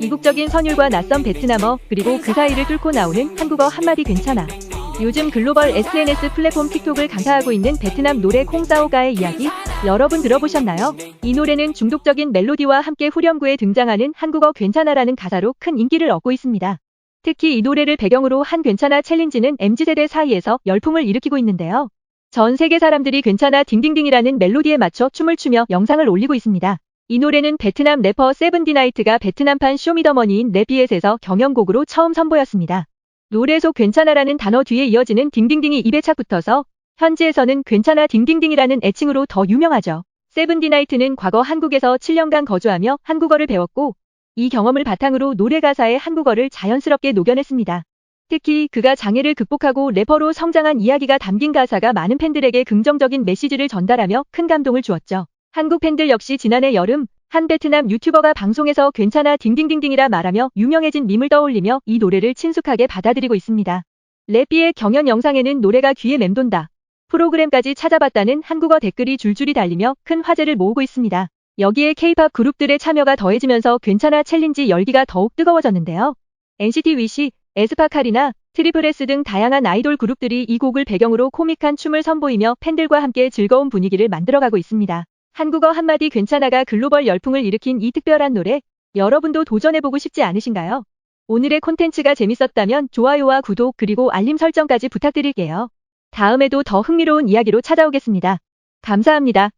이국적인 선율과 낯선 베트남어 그리고 그 사이를 뚫고 나오는 한국어 한마디 괜찮아. 요즘 글로벌 SNS 플랫폼 틱톡을 강타하고 있는 베트남 노래 콩사오가의 이야기 여러분 들어보셨나요? 이 노래는 중독적인 멜로디와 함께 후렴구에 등장하는 한국어 괜찮아라는 가사로 큰 인기를 얻고 있습니다. 특히 이 노래를 배경으로 한 괜찮아 챌린지는 MZ세대 사이에서 열풍을 일으키고 있는데요. 전 세계 사람들이 괜찮아 딩딩딩이라는 멜로디에 맞춰 춤을 추며 영상을 올리고 있습니다. 이 노래는 베트남 래퍼 세븐디나이트가 베트남판 쇼미더머니인 랩비엣에서 경연곡으로 처음 선보였습니다. 노래 속 괜찮아라는 단어 뒤에 이어지는 딩딩딩이 입에 착 붙어서 현지에서는 괜찮아 딩딩딩이라는 애칭으로 더 유명하죠. 세븐디나이트는 과거 한국에서 7년간 거주하며 한국어를 배웠고 이 경험을 바탕으로 노래 가사에 한국어를 자연스럽게 녹여냈습니다. 특히 그가 장애를 극복하고 래퍼로 성장한 이야기가 담긴 가사가 많은 팬들에게 긍정적인 메시지를 전달하며 큰 감동을 주었죠. 한국 팬들 역시 지난해 여름 한 베트남 유튜버가 방송에서 괜찮아 딩딩딩딩이라 말하며 유명해진 밈을 떠올리며 이 노래를 친숙하게 받아들이고 있습니다. 래피의 경연 영상에는 노래가 귀에 맴돈다. 프로그램까지 찾아봤다는 한국어 댓글이 줄줄이 달리며 큰 화제를 모으고 있습니다. 여기에 K-팝 그룹들의 참여가 더해지면서 괜찮아 챌린지 열기가 더욱 뜨거워졌는데요. NCT 위시, 에스파 카리나, 트리플S 등 다양한 아이돌 그룹들이 이 곡을 배경으로 코믹한 춤을 선보이며 팬들과 함께 즐거운 분위기를 만들어가고 있습니다. 한국어 한마디 괜찮아가 글로벌 열풍을 일으킨 이 특별한 노래, 여러분도 도전해보고 싶지 않으신가요? 오늘의 콘텐츠가 재밌었다면 좋아요와 구독 그리고 알림 설정까지 부탁드릴게요. 다음에도 더 흥미로운 이야기로 찾아오겠습니다. 감사합니다.